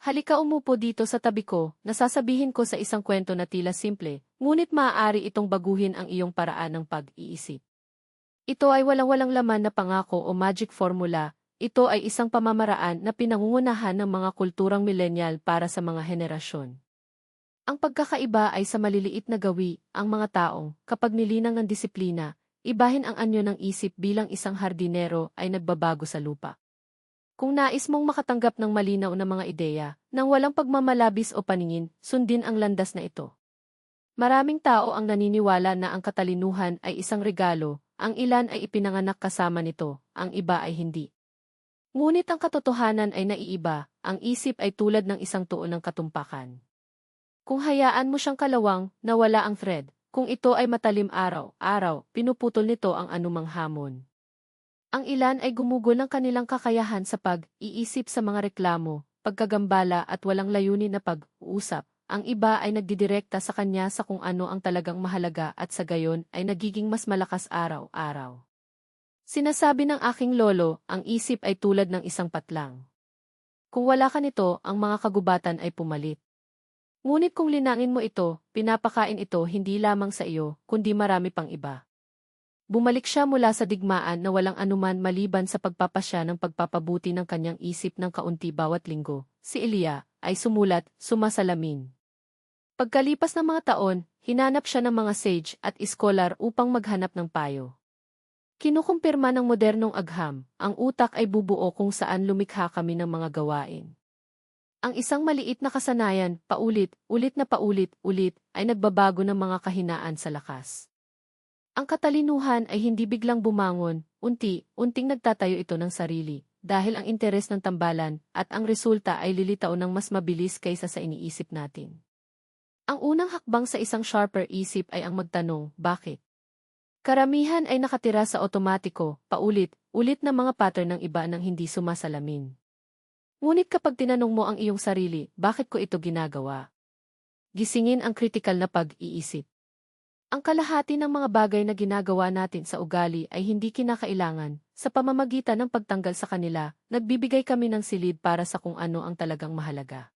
Halika umupo dito sa tabi ko, nasasabihin ko sa isang kwento na tila simple, ngunit maaari itong baguhin ang iyong paraan ng pag-iisip. Ito ay walang-walang laman na pangako o magic formula, ito ay isang pamamaraan na pinangungunahan ng mga kulturang millennial para sa mga henerasyon. Ang pagkakaiba ay sa maliliit na gawi, ang mga taong, kapag nilinang ng disiplina, ibahin ang anyo ng isip bilang isang hardinero ay nagbabago sa lupa. Kung nais mong makatanggap ng malinaw na mga ideya, nang walang pagmamalabis o paningin, sundin ang landas na ito. Maraming tao ang naniniwala na ang katalinuhan ay isang regalo, ang ilan ay ipinanganak kasama nito, ang iba ay hindi. Ngunit ang katotohanan ay naiiba, ang isip ay tulad ng isang tuon ng katumpakan. Kung hayaan mo siyang kalawang, nawala ang thread, kung ito ay matalim araw-araw, pinuputol nito ang anumang hamon. Ang ilan ay gumugol ng kanilang kakayahan sa pag-iisip sa mga reklamo, pagkagambala at walang layunin na pag-uusap. Ang iba ay nagdidirekta sa kanya sa kung ano ang talagang mahalaga at sa gayon ay nagiging mas malakas araw-araw. Sinasabi ng aking lolo, ang isip ay tulad ng isang patlang. Kung wala ka nito, ang mga kagubatan ay pumalit. Ngunit kung linangin mo ito, pinapakain ito hindi lamang sa iyo, kundi marami pang iba. Bumalik siya mula sa digmaan na walang anuman maliban sa pagpapasya ng pagpapabuti ng kanyang isip ng kaunti bawat linggo. Si Elia ay sumulat, sumasalamin. Pagkalipas ng mga taon, hinanap siya ng mga sage at iskolar upang maghanap ng payo. Kinukumpirma ng modernong agham, ang utak ay bubuo kung saan lumikha kami ng mga gawain. Ang isang maliit na kasanayan, paulit, ulit na paulit, ulit, ay nagbabago ng mga kahinaan sa lakas. Ang katalinuhan ay hindi biglang bumangon, unti-unting nagtatayo ito ng sarili, dahil ang interes ng tambalan at ang resulta ay lilitaw ng mas mabilis kaysa sa iniisip natin. Ang unang hakbang sa isang sharper isip ay ang magtanong, bakit? Karamihan ay nakatira sa otomatiko, paulit-ulit na mga pattern ng iba nang hindi sumasalamin. Ngunit kapag tinanong mo ang iyong sarili, bakit ko ito ginagawa? Gisingin ang kritikal na pag-iisip. Ang kalahati ng mga bagay na ginagawa natin sa ugali ay hindi kinakailangan. Sa pamamagitan ng pagtanggal sa kanila, nagbibigay kami ng silid para sa kung ano ang talagang mahalaga.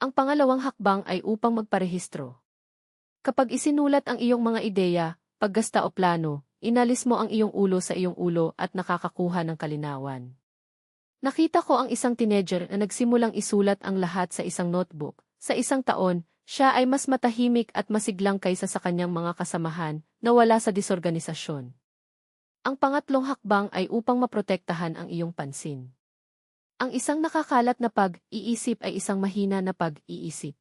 Ang pangalawang hakbang ay upang magparehistro. Kapag isinulat ang iyong mga ideya, paggasta o plano, inalis mo ang iyong ulo sa iyong ulo at nakakakuha ng kalinawan. Nakita ko ang isang teenager na nagsimulang isulat ang lahat sa isang notebook. Sa isang taon, siya ay mas matahimik at masiglang kaysa sa kanyang mga kasamahan na wala sa disorganisasyon. Ang pangatlong hakbang ay upang maprotektahan ang iyong pansin. Ang isang nakakalat na pag-iisip ay isang mahina na pag-iisip.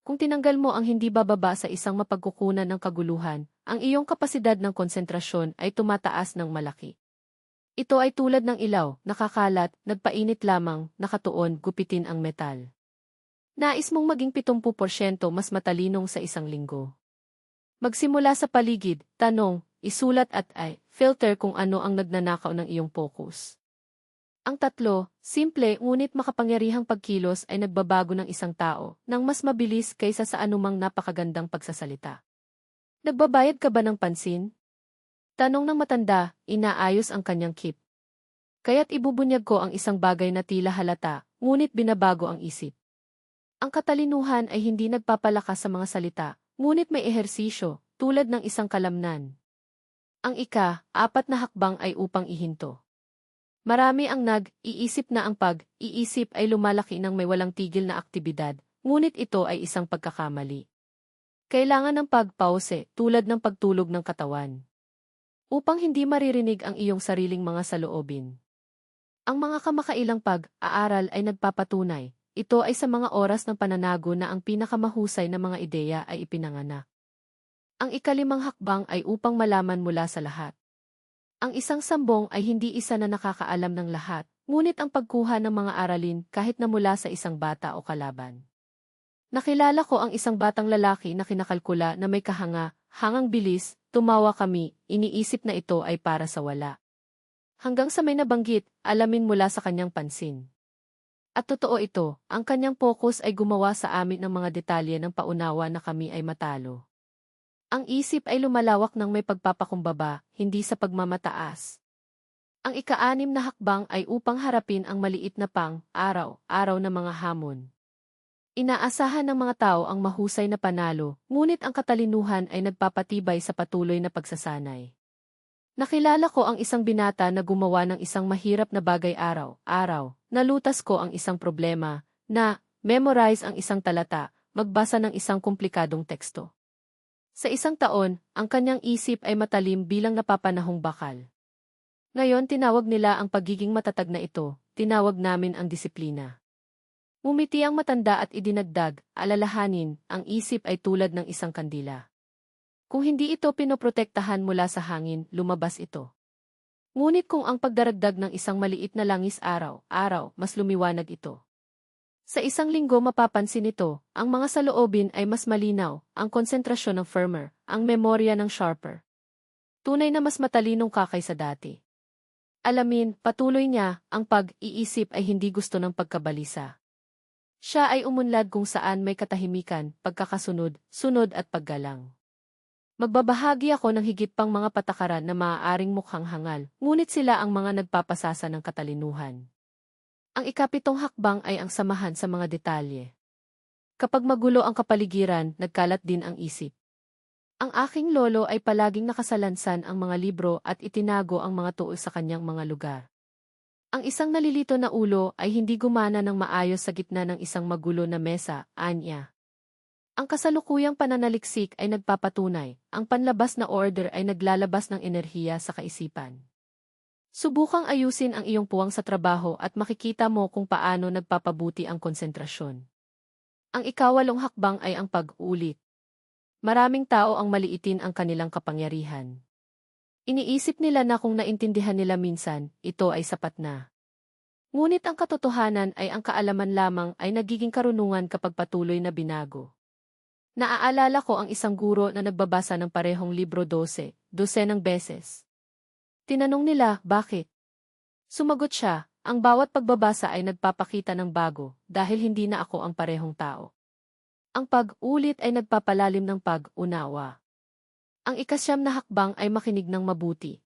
Kung tinanggal mo ang hindi bababa sa isang mapagkukunan ng kaguluhan, ang iyong kapasidad ng konsentrasyon ay tumataas ng malaki. Ito ay tulad ng ilaw, nakakalat, nagpainit lamang, nakatuon, gupitin ang metal. Nais mong maging 70% mas matalinong sa isang linggo. Magsimula sa paligid, tanong, isulat at ay, filter kung ano ang nagnanakaw ng iyong focus. Ang tatlo, simple ngunit makapangyarihang pagkilos ay nagbabago ng isang tao nang mas mabilis kaysa sa anumang napakagandang pagsasalita. Nagbabayad ka ba ng pansin? Tanong ng matanda, inaayos ang kanyang kip. Kaya't ibubunyag ko ang isang bagay na tila halata, ngunit binabago ang isip. Ang katalinuhan ay hindi nagpapalakas sa mga salita, ngunit may ehersisyo, tulad ng isang kalamnan. Ang ika, apat na hakbang ay upang ihinto. Marami ang nag-iisip na ang pag-iisip ay lumalaki ng may walang tigil na aktibidad, ngunit ito ay isang pagkakamali. Kailangan ng pagpause tulad ng pagtulog ng katawan. Upang hindi maririnig ang iyong sariling mga saloobin. Ang mga kamakailang pag-aaral ay nagpapatunay, ito ay sa mga oras ng pananago na ang pinakamahusay na mga ideya ay ipinanganak. Ang ikalimang hakbang ay upang malaman mula sa lahat. Ang isang sambong ay hindi isa na nakakaalam ng lahat, ngunit ang pagkuha ng mga aralin kahit na mula sa isang bata o kalaban. Nakilala ko ang isang batang lalaki na kinakalkula na may kahanga, hangang bilis, tumawa kami, iniisip na ito ay para sa wala. Hanggang sa may nabanggit, alamin mula sa kanyang pansin. At totoo ito, ang kanyang focus ay gumawa sa amin ng mga detalye ng paunawa na kami ay matalo. Ang isip ay lumalawak ng may pagpapakumbaba, hindi sa pagmamataas. Ang ikaanim na hakbang ay upang harapin ang maliit na pang, araw, araw na mga hamon. Inaasahan ng mga tao ang mahusay na panalo, ngunit ang katalinuhan ay nagpapatibay sa patuloy na pagsasanay. Nakilala ko ang isang binata na gumawa ng isang mahirap na bagay araw-araw. Nalutas ko ang isang problema na memorize ang isang talata, magbasa ng isang komplikadong teksto. Sa isang taon, ang kanyang isip ay matalim bilang napapanahong bakal. Ngayon tinawag nila ang pagiging matatag na ito, tinawag namin ang disiplina. Umiti ang matanda at idinagdag, alalahanin, ang isip ay tulad ng isang kandila. Kung hindi ito pinoprotektahan mula sa hangin, lumabas ito. Ngunit kung ang pagdaragdag ng isang maliit na langis araw-araw, mas lumiwanag ito. Sa isang linggo mapapansin ito, ang mga saloobin ay mas malinaw, ang konsentrasyon ng firmer, ang memorya ng sharper. Tunay na mas matalinong ka kaysa dati. Alamin, patuloy niya, ang pag-iisip ay hindi gusto ng pagkabalisa. Siya ay umunlad kung saan may katahimikan, pagkakasunod, sunod at paggalang. Magbabahagi ako ng higit pang mga patakaran na maaaring mukhang hangal, ngunit sila ang mga nagpapasasa ng katalinuhan. Ang ikapitong hakbang ay ang samahan sa mga detalye. Kapag magulo ang kapaligiran, nagkalat din ang isip. Ang aking lolo ay palaging nakasalansan ang mga libro at itinago ang mga tuol sa kanyang mga lugar. Ang isang nalilito na ulo ay hindi gumana ng maayos sa gitna ng isang magulo na mesa, anya. Ang kasalukuyang pananaliksik ay nagpapatunay, ang panlabas na order ay naglalabas ng enerhiya sa kaisipan. Subukang ayusin ang iyong puwang sa trabaho at makikita mo kung paano nagpapabuti ang konsentrasyon. Ang ikawalong hakbang ay ang pag-ulit. Maraming tao ang maliitin ang kanilang kapangyarihan. Iniisip nila na kung naintindihan nila minsan, ito ay sapat na. Ngunit ang katotohanan ay ang kaalaman lamang ay nagiging karunungan kapag patuloy na binago. Naaalala ko ang isang guro na nagbabasa ng parehong libro 12, dosenang beses. Tinanong nila, bakit? Sumagot siya, ang bawat pagbabasa ay nagpapakita ng bago dahil hindi na ako ang parehong tao. Ang pag-ulit ay nagpapalalim ng pag-unawa. Ang ikasyam na hakbang ay makinig ng mabuti.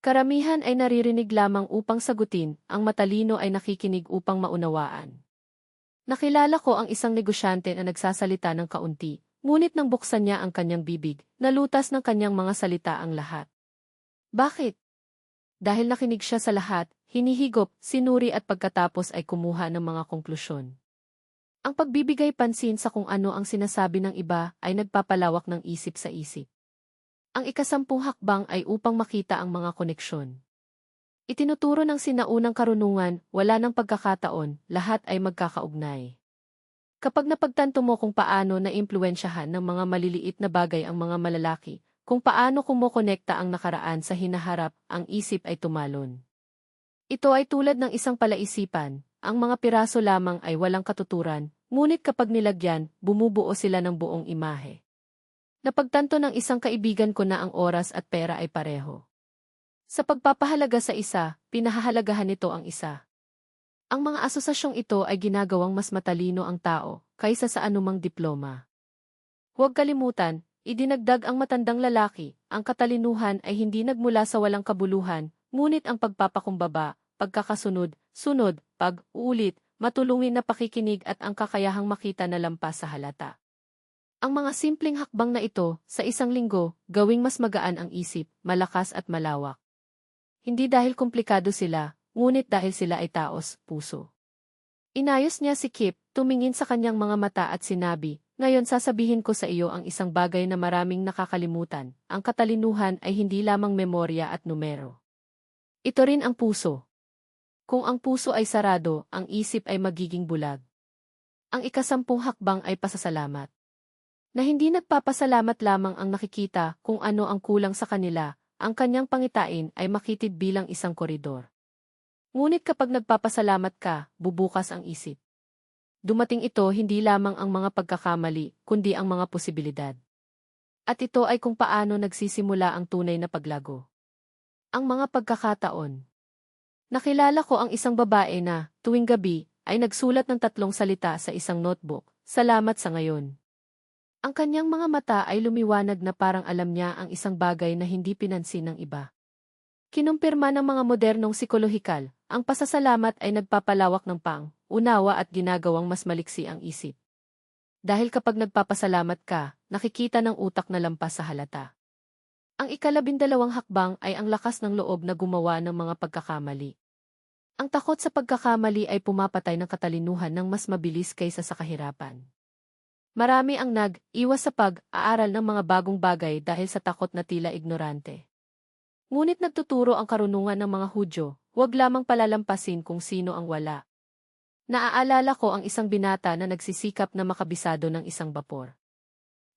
Karamihan ay naririnig lamang upang sagutin, ang matalino ay nakikinig upang maunawaan. Nakilala ko ang isang negosyante na nagsasalita ng kaunti, ngunit nang buksan niya ang kanyang bibig, nalutas ng kanyang mga salita ang lahat. Bakit? Dahil nakinig siya sa lahat, hinihigop, sinuri at pagkatapos ay kumuha ng mga konklusyon. Ang pagbibigay pansin sa kung ano ang sinasabi ng iba ay nagpapalawak ng isip sa isip. Ang ikasampung hakbang ay upang makita ang mga koneksyon. Itinuturo ng sinaunang karunungan, wala ng pagkakataon, lahat ay magkakaugnay. Kapag napagtanto mo kung paano naimpluensyahan ng mga maliliit na bagay ang mga malalaki, kung paano kumokonekta ang nakaraan sa hinaharap, ang isip ay tumalon. Ito ay tulad ng isang palaisipan, ang mga piraso lamang ay walang katuturan, ngunit kapag nilagyan, bumubuo sila ng buong imahe. Napagtanto ng isang kaibigan ko na ang oras at pera ay pareho. Sa pagpapahalaga sa isa, pinahahalagahan nito ang isa. Ang mga asosasyong ito ay ginagawang mas matalino ang tao kaysa sa anumang diploma. Huwag kalimutan, idinagdag ang matandang lalaki, ang katalinuhan ay hindi nagmula sa walang kabuluhan, ngunit ang pagpapakumbaba, pagkakasunod, sunod, pag-uulit, matulungin na pakikinig at ang kakayahang makita na lampas sa halata. Ang mga simpleng hakbang na ito, sa isang linggo, gawing mas magaan ang isip, malakas at malawak. Hindi dahil komplikado sila, ngunit dahil sila ay taos, puso. Inayos niya si Kip, tumingin sa kanyang mga mata at sinabi, Ngayon sasabihin ko sa iyo ang isang bagay na maraming nakakalimutan, ang katalinuhan ay hindi lamang memorya at numero. Ito rin ang puso. Kung ang puso ay sarado, ang isip ay magiging bulag. Ang ikasampung hakbang ay pasasalamat. Na hindi nagpapasalamat lamang ang nakikita kung ano ang kulang sa kanila, ang kanyang pangitain ay makitid bilang isang koridor. Ngunit kapag nagpapasalamat ka, bubukas ang isip. Dumating ito hindi lamang ang mga pagkakamali, kundi ang mga posibilidad. At ito ay kung paano nagsisimula ang tunay na paglago. Ang mga pagkakataon. Nakilala ko ang isang babae na, tuwing gabi, ay nagsulat ng tatlong salita sa isang notebook, salamat sa ngayon. Ang kanyang mga mata ay lumiwanag na parang alam niya ang isang bagay na hindi pinansin ng iba. Kinumpirma ng mga modernong psikolohikal, ang pasasalamat ay nagpapalawak ng pang, unawa at ginagawang mas maliksi ang isip. Dahil kapag nagpapasalamat ka, nakikita ng utak na lampas sa halata. Ang ikalabindalawang hakbang ay ang lakas ng loob na gumawa ng mga pagkakamali. Ang takot sa pagkakamali ay pumapatay ng katalinuhan ng mas mabilis kaysa sa kahirapan. Marami ang nag-iwas sa pag-aaral ng mga bagong bagay dahil sa takot na tila ignorante. Ngunit nagtuturo ang karunungan ng mga Hudyo, huwag lamang palalampasin kung sino ang wala. Naaalala ko ang isang binata na nagsisikap na makabisado ng isang bapor.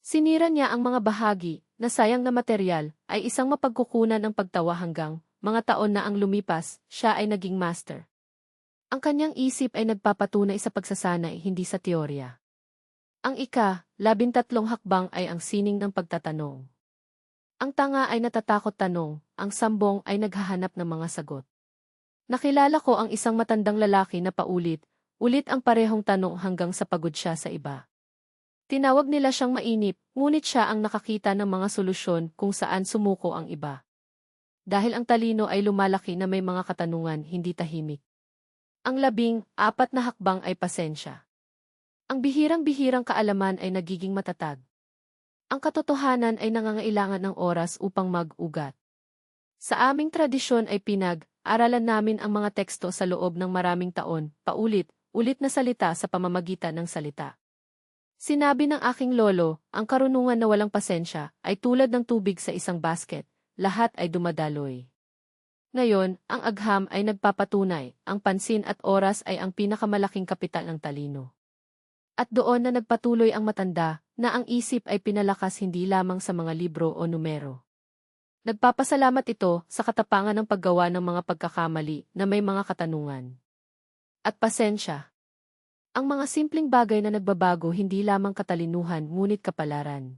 Sinira niya ang mga bahagi, na sayang na material, ay isang mapagkukunan ng pagtawa hanggang, mga taon na ang lumipas, siya ay naging master. Ang kanyang isip ay nagpapatunay sa pagsasanay, hindi sa teorya. Ang ika, labintatlong hakbang ay ang sining ng pagtatanong. Ang tanga ay natatakot tanong, ang sambong ay naghahanap ng mga sagot. Nakilala ko ang isang matandang lalaki na paulit, ulit ang parehong tanong hanggang sa pagod siya sa iba. Tinawag nila siyang mainip, ngunit siya ang nakakita ng mga solusyon kung saan sumuko ang iba. Dahil ang talino ay lumalaki na may mga katanungan, hindi tahimik. Ang labing, apat na hakbang ay pasensya. Ang bihirang-bihirang kaalaman ay nagiging matatag. Ang katotohanan ay nangangailangan ng oras upang mag-ugat. Sa aming tradisyon ay pinag-aralan namin ang mga teksto sa loob ng maraming taon, paulit, ulit na salita sa pamamagitan ng salita. Sinabi ng aking lolo, ang karunungan na walang pasensya ay tulad ng tubig sa isang basket, lahat ay dumadaloy. Ngayon, ang agham ay nagpapatunay, ang pansin at oras ay ang pinakamalaking kapital ng talino. At doon na nagpatuloy ang matanda, na ang isip ay pinalakas hindi lamang sa mga libro o numero. Nagpapasalamat ito sa katapangan ng paggawa ng mga pagkakamali na may mga katanungan. At pasensya. Ang mga simpleng bagay na nagbabago hindi lamang katalinuhan ngunit kapalaran.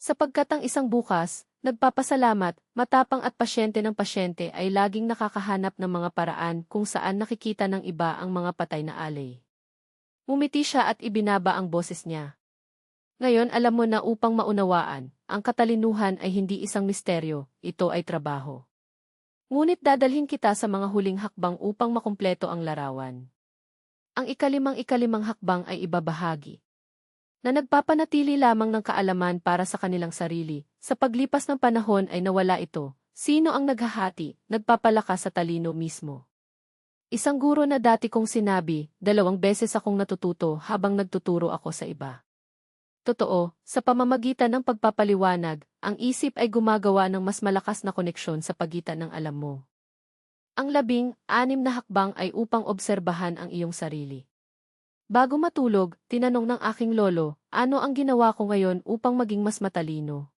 Sapagkat ang isang bukas, nagpapasalamat, matapang at pasyente ng pasyente ay laging nakakahanap ng mga paraan kung saan nakikita ng iba ang mga patay na alay. Umiti siya at ibinaba ang boses niya. Ngayon alam mo na upang maunawaan, ang katalinuhan ay hindi isang misteryo, ito ay trabaho. Ngunit dadalhin kita sa mga huling hakbang upang makumpleto ang larawan. Ang ikalimang ikalimang hakbang ay ibabahagi. Na nagpapanatili lamang ng kaalaman para sa kanilang sarili, sa paglipas ng panahon ay nawala ito, sino ang naghahati, nagpapalakas sa talino mismo. Isang guro na dati kong sinabi, dalawang beses akong natututo habang nagtuturo ako sa iba. Totoo, sa pamamagitan ng pagpapaliwanag, ang isip ay gumagawa ng mas malakas na koneksyon sa pagitan ng alam mo. Ang labing, anim na hakbang ay upang obserbahan ang iyong sarili. Bago matulog, tinanong ng aking lolo, ano ang ginawa ko ngayon upang maging mas matalino?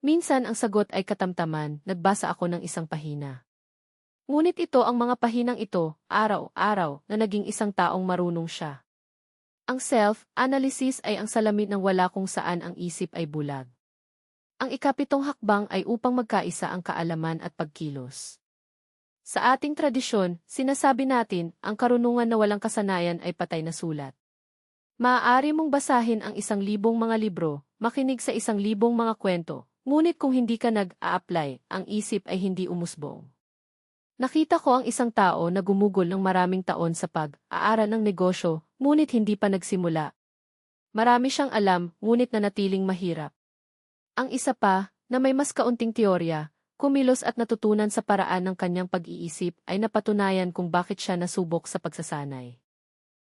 Minsan ang sagot ay katamtaman, nagbasa ako ng isang pahina. Ngunit ito ang mga pahinang ito, araw-araw, na naging isang taong marunong siya. Ang self-analysis ay ang salamin ng wala kung saan ang isip ay bulag. Ang ikapitong hakbang ay upang magkaisa ang kaalaman at pagkilos. Sa ating tradisyon, sinasabi natin, ang karunungan na walang kasanayan ay patay na sulat. Maaari mong basahin ang isang libong mga libro, makinig sa isang libong mga kwento, ngunit kung hindi ka nag-a-apply, ang isip ay hindi umusbong. Nakita ko ang isang tao na gumugol ng maraming taon sa pag-aaral ng negosyo, ngunit hindi pa nagsimula. Marami siyang alam, ngunit nanatiling mahirap. Ang isa pa, na may mas kaunting teorya, kumilos at natutunan sa paraan ng kanyang pag-iisip ay napatunayan kung bakit siya nasubok sa pagsasanay.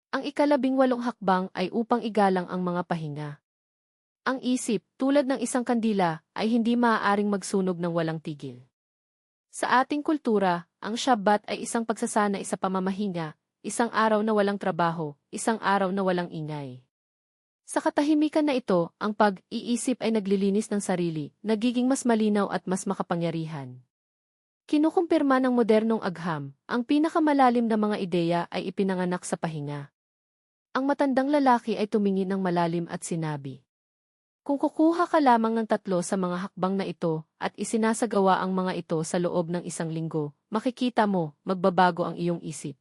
Ang ikalabing walong hakbang ay upang igalang ang mga pahinga. Ang isip, tulad ng isang kandila, ay hindi maaaring magsunog ng walang tigil. Sa ating kultura, ang Shabbat ay isang pagsasanay sa pamamahinga, isang araw na walang trabaho, isang araw na walang ingay. Sa katahimikan na ito, ang pag-iisip ay naglilinis ng sarili, nagiging mas malinaw at mas makapangyarihan. Kinukumpirma ng modernong agham, ang pinakamalalim na mga ideya ay ipinanganak sa pahinga. Ang matandang lalaki ay tumingin ng malalim at sinabi, kung kukuha ka lamang ng tatlo sa mga hakbang na ito at isinasagawa ang mga ito sa loob ng isang linggo, makikita mo, magbabago ang iyong isip.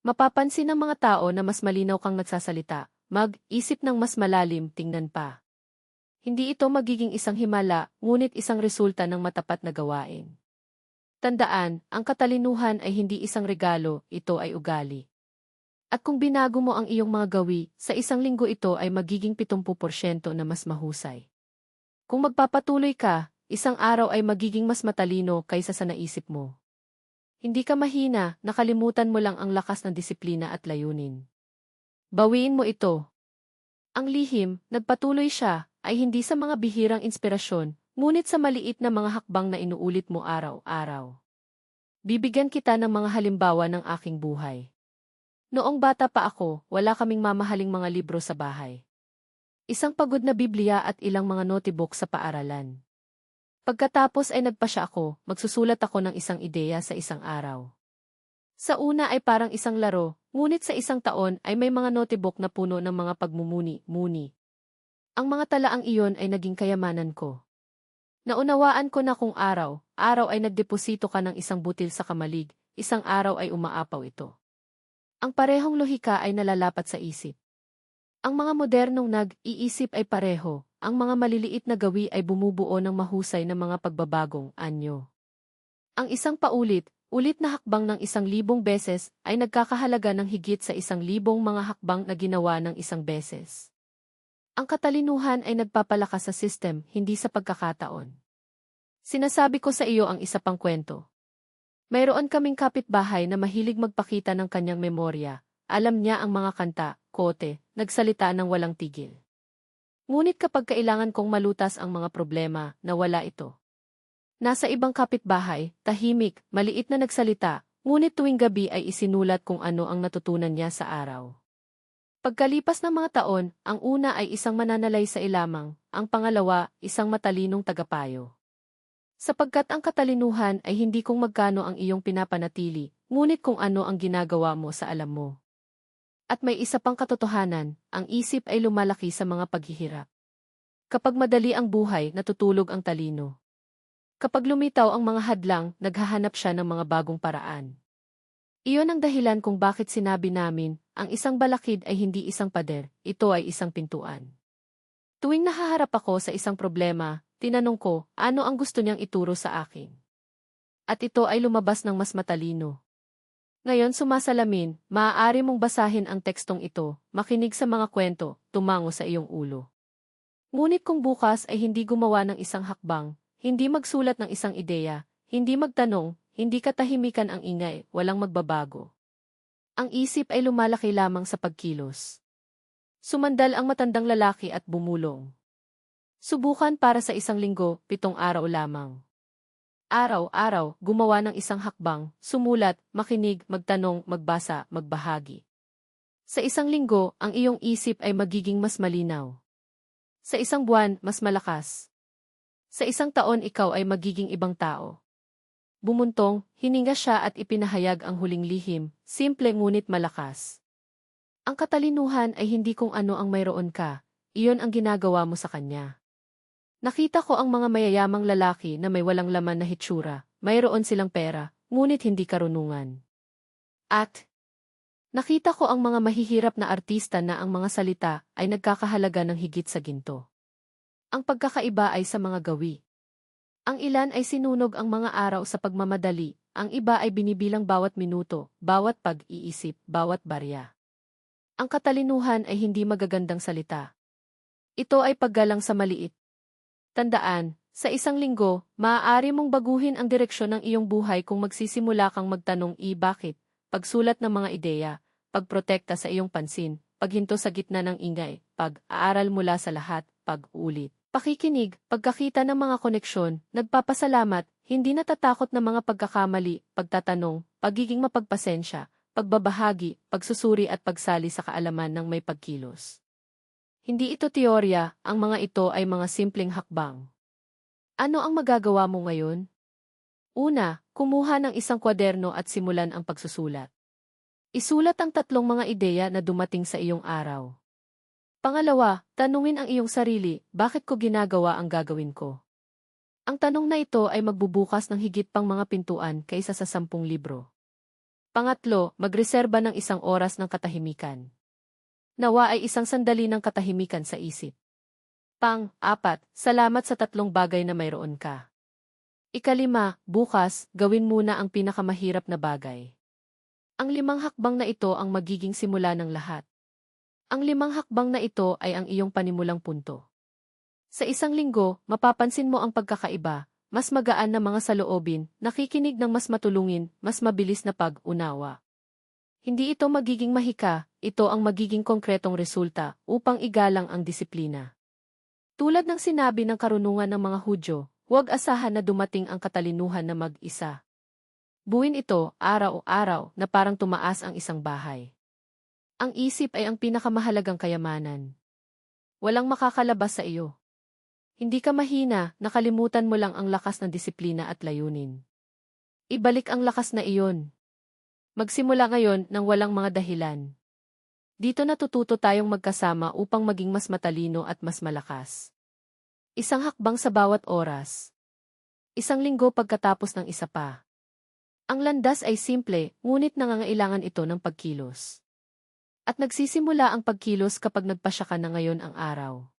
Mapapansin ng mga tao na mas malinaw kang nagsasalita, mag-isip ng mas malalim, tingnan pa. Hindi ito magiging isang himala, ngunit isang resulta ng matapat na gawain. Tandaan, ang katalinuhan ay hindi isang regalo, ito ay ugali. At kung binago mo ang iyong mga gawi, sa isang linggo ito ay magiging 70% na mas mahusay. Kung magpapatuloy ka, isang araw ay magiging mas matalino kaysa sa naisip mo. Hindi ka mahina, nakalimutan mo lang ang lakas ng disiplina at layunin. Bawiin mo ito. Ang lihim, nagpatuloy siya, ay hindi sa mga bihirang inspirasyon, ngunit sa maliit na mga hakbang na inuulit mo araw-araw. Bibigyan kita ng mga halimbawa ng aking buhay. Noong bata pa ako, wala kaming mamahaling mga libro sa bahay. Isang pagod na Biblia at ilang mga notebook sa paaralan. Pagkatapos ay nagpasya ako, magsusulat ako ng isang ideya sa isang araw. Sa una ay parang isang laro, ngunit sa isang taon ay may mga notebook na puno ng mga pagmumuni-muni. Ang mga talaang iyon ay naging kayamanan ko. Naunawaan ko na kung araw, araw ay nagdeposito ka ng isang butil sa kamalig, isang araw ay umaapaw ito. Ang parehong lohika ay nalalapat sa isip. Ang mga modernong nag-iisip ay pareho, ang mga maliliit na gawi ay bumubuo ng mahusay na mga pagbabagong anyo. Ang isang paulit, ulit na hakbang ng isang libong beses ay nagkakahalaga ng higit sa isang libong mga hakbang na ginawa ng isang beses. Ang katalinuhan ay nagpapalakas sa system, hindi sa pagkakataon. Sinasabi ko sa iyo ang isa pang kwento. Mayroon kaming kapitbahay na mahilig magpakita ng kanyang memorya. Alam niya ang mga kanta, kote, nagsalita ng walang tigil. Ngunit kapag kailangan kong malutas ang mga problema, nawala ito. Nasa ibang kapitbahay, tahimik, maliit na nagsalita, ngunit tuwing gabi ay isinulat kung ano ang natutunan niya sa araw. Pagkalipas ng mga taon, ang una ay isang mananalay sa ilamang, ang pangalawa, isang matalinong tagapayo. Sapagkat ang katalinuhan ay hindi kung magkano ang iyong pinapanatili, ngunit kung ano ang ginagawa mo sa alam mo. At may isa pang katotohanan, ang isip ay lumalaki sa mga paghihirap. Kapag madali ang buhay, natutulog ang talino. Kapag lumitaw ang mga hadlang, naghahanap siya ng mga bagong paraan. Iyon ang dahilan kung bakit sinabi namin, ang isang balakid ay hindi isang pader, ito ay isang pintuan. Tuwing nahaharap ako sa isang problema, Tinanong ko, ano ang gusto niyang ituro sa akin? At ito ay lumabas ng mas matalino. Ngayon sumasalamin, maaari mong basahin ang tekstong ito, makinig sa mga kwento, tumango sa iyong ulo. Ngunit kung bukas ay hindi gumawa ng isang hakbang, hindi magsulat ng isang ideya, hindi magtanong, hindi katahimikan ang ingay, walang magbabago. Ang isip ay lumalaki lamang sa pagkilos. Sumandal ang matandang lalaki at bumulong. Subukan para sa isang linggo, pitong araw lamang. Araw-araw, gumawa ng isang hakbang, sumulat, makinig, magtanong, magbasa, magbahagi. Sa isang linggo, ang iyong isip ay magiging mas malinaw. Sa isang buwan, mas malakas. Sa isang taon ikaw ay magiging ibang tao. Bumuntong, hininga siya at ipinahayag ang huling lihim, simple ngunit malakas. Ang katalinuhan ay hindi kung ano ang mayroon ka, iyon ang ginagawa mo sa kanya. Nakita ko ang mga mayayamang lalaki na may walang laman na hitsura, mayroon silang pera, ngunit hindi karunungan. At, nakita ko ang mga mahihirap na artista na ang mga salita ay nagkakahalaga ng higit sa ginto. Ang pagkakaiba ay sa mga gawi. Ang ilan ay sinunog ang mga araw sa pagmamadali, ang iba ay binibilang bawat minuto, bawat pag-iisip, bawat barya. Ang katalinuhan ay hindi magagandang salita. Ito ay paggalang sa maliit, Tandaan, sa isang linggo, maaari mong baguhin ang direksyon ng iyong buhay kung magsisimula kang magtanong i bakit, pagsulat ng mga ideya, pagprotekta sa iyong pansin, paghinto sa gitna ng ingay, pag-aaral mula sa lahat, pag-ulit. Pakikinig, pagkakita ng mga koneksyon, nagpapasalamat, hindi natatakot ng mga pagkakamali, pagtatanong, pagiging mapagpasensya, pagbabahagi, pagsusuri at pagsali sa kaalaman ng may pagkilos. Hindi ito teorya, ang mga ito ay mga simpleng hakbang. Ano ang magagawa mo ngayon? Una, kumuha ng isang kwaderno at simulan ang pagsusulat. Isulat ang tatlong mga ideya na dumating sa iyong araw. Pangalawa, tanungin ang iyong sarili, bakit ko ginagawa ang gagawin ko? Ang tanong na ito ay magbubukas ng higit pang mga pintuan kaysa sa sampung libro. Pangatlo, magreserba ng isang oras ng katahimikan. Nawa ay isang sandali ng katahimikan sa isip. Pang, apat, salamat sa tatlong bagay na mayroon ka. Ikalima, bukas, gawin muna ang pinakamahirap na bagay. Ang limang hakbang na ito ang magiging simula ng lahat. Ang limang hakbang na ito ay ang iyong panimulang punto. Sa isang linggo, mapapansin mo ang pagkakaiba, mas magaan na mga saloobin, nakikinig ng mas matulungin, mas mabilis na pag-unawa. Hindi ito magiging mahika, ito ang magiging konkretong resulta upang igalang ang disiplina. Tulad ng sinabi ng karunungan ng mga Hudyo, huwag asahan na dumating ang katalinuhan na mag-isa. Buin ito, araw-araw, na parang tumaas ang isang bahay. Ang isip ay ang pinakamahalagang kayamanan. Walang makakalabas sa iyo. Hindi ka mahina, nakalimutan mo lang ang lakas ng disiplina at layunin. Ibalik ang lakas na iyon. Magsimula ngayon ng walang mga dahilan. Dito natututo tayong magkasama upang maging mas matalino at mas malakas. Isang hakbang sa bawat oras. Isang linggo pagkatapos ng isa pa. Ang landas ay simple, ngunit nangangailangan ito ng pagkilos. At nagsisimula ang pagkilos kapag nagpasya ka na ngayon ang araw.